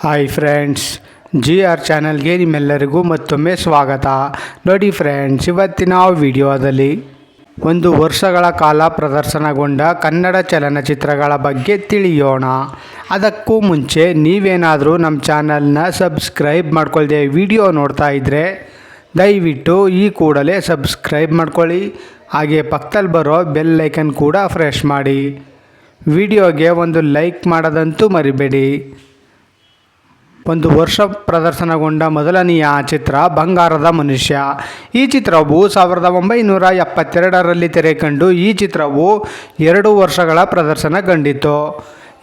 Hi friends G R ಚಾನಲ್ಗೆ ನಿಮ್ಮೆಲ್ಲರಿಗೂ ಮತ್ತೊಮ್ಮೆ ಸ್ವಾಗತ. ನೋಡಿ ಫ್ರೆಂಡ್ಸ್ ಇವತ್ತಿನ ವಿಡಿಯೋದಲ್ಲಿ ಒಂದು ವರ್ಷಗಳ ಕಾಲ ಪ್ರದರ್ಶನಗೊಂಡ ಕನ್ನಡ ಚಲನಚಿತ್ರಗಳ ಬಗ್ಗೆ ತಿಳಿಯೋಣ. ಅದಕ್ಕೂ ಮುಂಚೆ ನೀವೇನಾದರೂ ನಮ್ಮ ಚಾನಲ್ನ ಸಬ್ಸ್ಕ್ರೈಬ್ ಮಾಡ್ಕೊಳ್ದೆ ವಿಡಿಯೋ ನೋಡ್ತಾ ಇದ್ದರೆ ದಯವಿಟ್ಟು ಈ ಕೂಡಲೇ ಸಬ್ಸ್ಕ್ರೈಬ್ ಮಾಡ್ಕೊಳ್ಳಿ. ಹಾಗೆ ಪಕ್ಕದಲ್ಲಿ ಬರೋ ಬೆಲ್ ಐಕನ್ ಕೂಡ ಫ್ರೆಶ್ ಮಾಡಿ. ವಿಡಿಯೋಗೆ ಒಂದು ಲೈಕ್ ಮಾಡೋದಂತೂ ಮರಿಬೇಡಿ. ಒಂದು ವರ್ಷ ಪ್ರದರ್ಶನಗೊಂಡ ಮೊದಲನೆಯ ಚಿತ್ರ ಬಂಗಾರದ ಮನುಷ್ಯ. ಈ ಚಿತ್ರವು ಸಾವಿರದ ಒಂಬೈನೂರ ಎಪ್ಪತ್ತೆರಡರಲ್ಲಿ ತೆರೆ ಕಂಡು ಈ ಚಿತ್ರವು ಎರಡು ವರ್ಷಗಳ ಪ್ರದರ್ಶನ ಕಂಡಿತು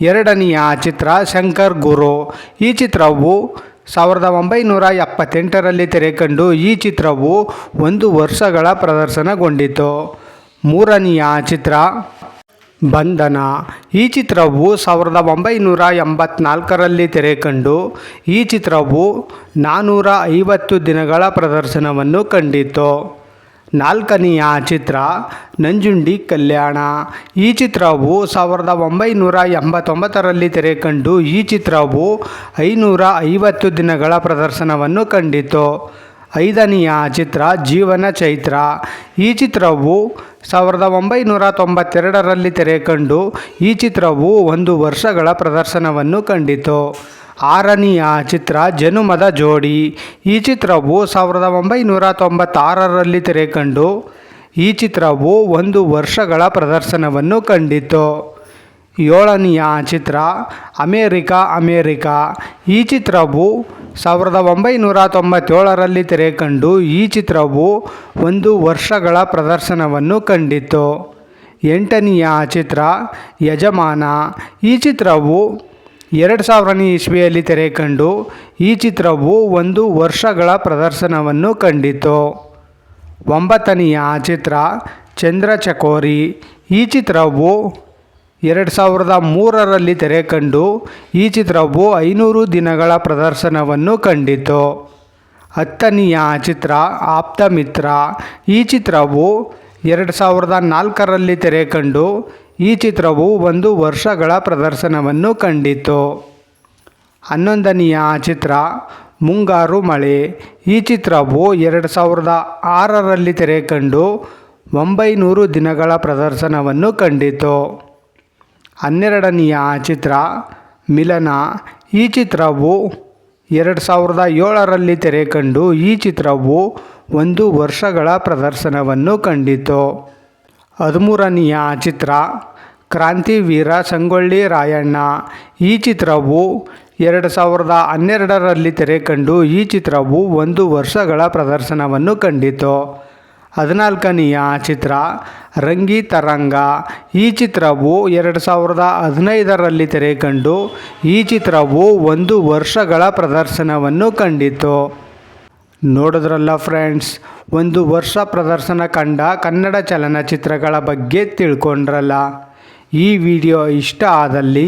ಎರಡನೆಯ ಚಿತ್ರ ಶಂಕರ್ ಗುರು. ಈ ಚಿತ್ರವು ಸಾವಿರದ ಒಂಬೈನೂರ ಎಪ್ಪತ್ತೆಂಟರಲ್ಲಿ ತೆರೆ ಕಂಡು ಈ ಚಿತ್ರವು ಒಂದು ವರ್ಷಗಳ ಪ್ರದರ್ಶನಗೊಂಡಿತು. ಮೂರನೆಯ ಚಿತ್ರ ಬಂಧನ. ಈ ಚಿತ್ರವು ಸಾವಿರದ ಒಂಬೈನೂರ ಎಂಬತ್ನಾಲ್ಕರಲ್ಲಿ ತೆರೆ ಕಂಡು ಈ ಚಿತ್ರವು ನಾನ್ನೂರ ಐವತ್ತು ದಿನಗಳ ಪ್ರದರ್ಶನವನ್ನು ಕಂಡಿತು ನಾಲ್ಕನೆಯ ಚಿತ್ರ, ನಂಜುಂಡಿ ಕಲ್ಯಾಣ. ಈ ಚಿತ್ರವು ಸಾವಿರದ ಒಂಬೈನೂರ ಎಂಬತ್ತೊಂಬತ್ತರಲ್ಲಿ ತೆರೆ ಕಂಡು ಈ ಚಿತ್ರವು ಐನೂರ ಐವತ್ತು ದಿನಗಳ ಪ್ರದರ್ಶನವನ್ನು ಕಂಡಿತು ಐದನೆಯ ಚಿತ್ರ ಜೀವನ ಚೈತ್ರ. ಈ ಚಿತ್ರವು ಸಾವಿರದ ಒಂಬೈನೂರ ತೊಂಬತ್ತೆರಡರಲ್ಲಿ ತೆರೆ ಕಂಡು ಈ ಚಿತ್ರವು ಒಂದು ವರ್ಷಗಳ ಪ್ರದರ್ಶನವನ್ನು ಕಂಡಿತು. ಆರನೆಯ ಚಿತ್ರ ಜನುಮದ ಜೋಡಿ. ಈ ಚಿತ್ರವು ಸಾವಿರದ ಒಂಬೈನೂರ ತೊಂಬತ್ತಾರರಲ್ಲಿ ತೆರೆ ಕಂಡು ಈ ಚಿತ್ರವು ಒಂದು ವರ್ಷಗಳ ಪ್ರದರ್ಶನವನ್ನು ಕಂಡಿತು. ಏಳನೆಯ ಚಿತ್ರ ಅಮೇರಿಕಾ ಅಮೇರಿಕಾ. ಈ ಚಿತ್ರವು ಸಾವಿರದ ಒಂಬೈನೂರ ತೊಂಬತ್ತೇಳರಲ್ಲಿ ತೆರೆ ಕಂಡು ಈ ಚಿತ್ರವು ಒಂದು ವರ್ಷಗಳ ಪ್ರದರ್ಶನವನ್ನು ಕಂಡಿತು ಎಂಟನೆಯ ಚಿತ್ರ ಯಜಮಾನ. ಈ ಚಿತ್ರವು ಎರಡು ಸಾವಿರನೇ ಇಸ್ವಿಯಲ್ಲಿ ತೆರೆ ಕಂಡು ಈ ಚಿತ್ರವು ಒಂದು ವರ್ಷಗಳ ಪ್ರದರ್ಶನವನ್ನು ಕಂಡಿತು ಒಂಬತ್ತನೆಯ ಚಿತ್ರ ಚಂದ್ರ ಚಕೋರಿ. ಈ ಚಿತ್ರವು ಎರಡು ಸಾವಿರದ ಮೂರರಲ್ಲಿ ತೆರೆ ಕಂಡು ಈ ಚಿತ್ರವು ಐನೂರು ದಿನಗಳ ಪ್ರದರ್ಶನವನ್ನು ಕಂಡಿತು. ಹತ್ತನೆಯ ಚಿತ್ರ ಆಪ್ತ ಮಿತ್ರ ಈ ಚಿತ್ರವು ಎರಡು ಸಾವಿರದ ನಾಲ್ಕರಲ್ಲಿ ತೆರೆ ಕಂಡು ಈ ಚಿತ್ರವು ಒಂದು ವರ್ಷಗಳ ಪ್ರದರ್ಶನವನ್ನು ಕಂಡಿತು. ಹನ್ನೊಂದನೆಯ ಚಿತ್ರ ಮುಂಗಾರು ಮಳೆ. ಈ ಚಿತ್ರವು ಎರಡು ಸಾವಿರದ ಆರರಲ್ಲಿ ತೆರೆ ಕಂಡು ಒಂಬೈನೂರು ದಿನಗಳ ಪ್ರದರ್ಶನವನ್ನು ಕಂಡಿತು. ಹನ್ನೆರಡನೆಯ ಚಿತ್ರ ಮಿಲನ. ಈ ಚಿತ್ರವು ಎರಡು ಸಾವಿರದ ಏಳರಲ್ಲಿ ತೆರೆ ಕಂಡು ಈ ಚಿತ್ರವು ಒಂದು ವರ್ಷಗಳ ಪ್ರದರ್ಶನವನ್ನು ಕಂಡಿತು. ಹದಿಮೂರನೆಯ ಚಿತ್ರ ಕ್ರಾಂತಿವೀರ ಸಂಗೊಳ್ಳಿ ರಾಯಣ್ಣ. ಈ ಚಿತ್ರವು ಎರಡು ಸಾವಿರದ ಹನ್ನೆರಡರಲ್ಲಿ ತೆರೆ ಕಂಡು ಈ ಚಿತ್ರವು ಒಂದು ವರ್ಷಗಳ ಪ್ರದರ್ಶನವನ್ನು ಕಂಡಿತು. ಹದಿನಾಲ್ಕನೆಯ ಚಿತ್ರ ರಂಗಿ ತರಂಗ. ಈ ಚಿತ್ರವು ಎರಡು ಸಾವಿರದ ಹದಿನೈದರಲ್ಲಿ ತೆರೆ ಕಂಡು ಈ ಚಿತ್ರವು ಒಂದು ವರ್ಷಗಳ ಪ್ರದರ್ಶನವನ್ನು ಕಂಡಿತು ನೋಡಿದ್ರಲ್ಲ ಫ್ರೆಂಡ್ಸ್, ಒಂದು ವರ್ಷ ಪ್ರದರ್ಶನ ಕಂಡ ಕನ್ನಡ ಚಲನಚಿತ್ರಗಳ ಬಗ್ಗೆ ತಿಳ್ಕೊಂಡ್ರಲ್ಲ. ಈ ವಿಡಿಯೋ ಇಷ್ಟ ಆದಲ್ಲಿ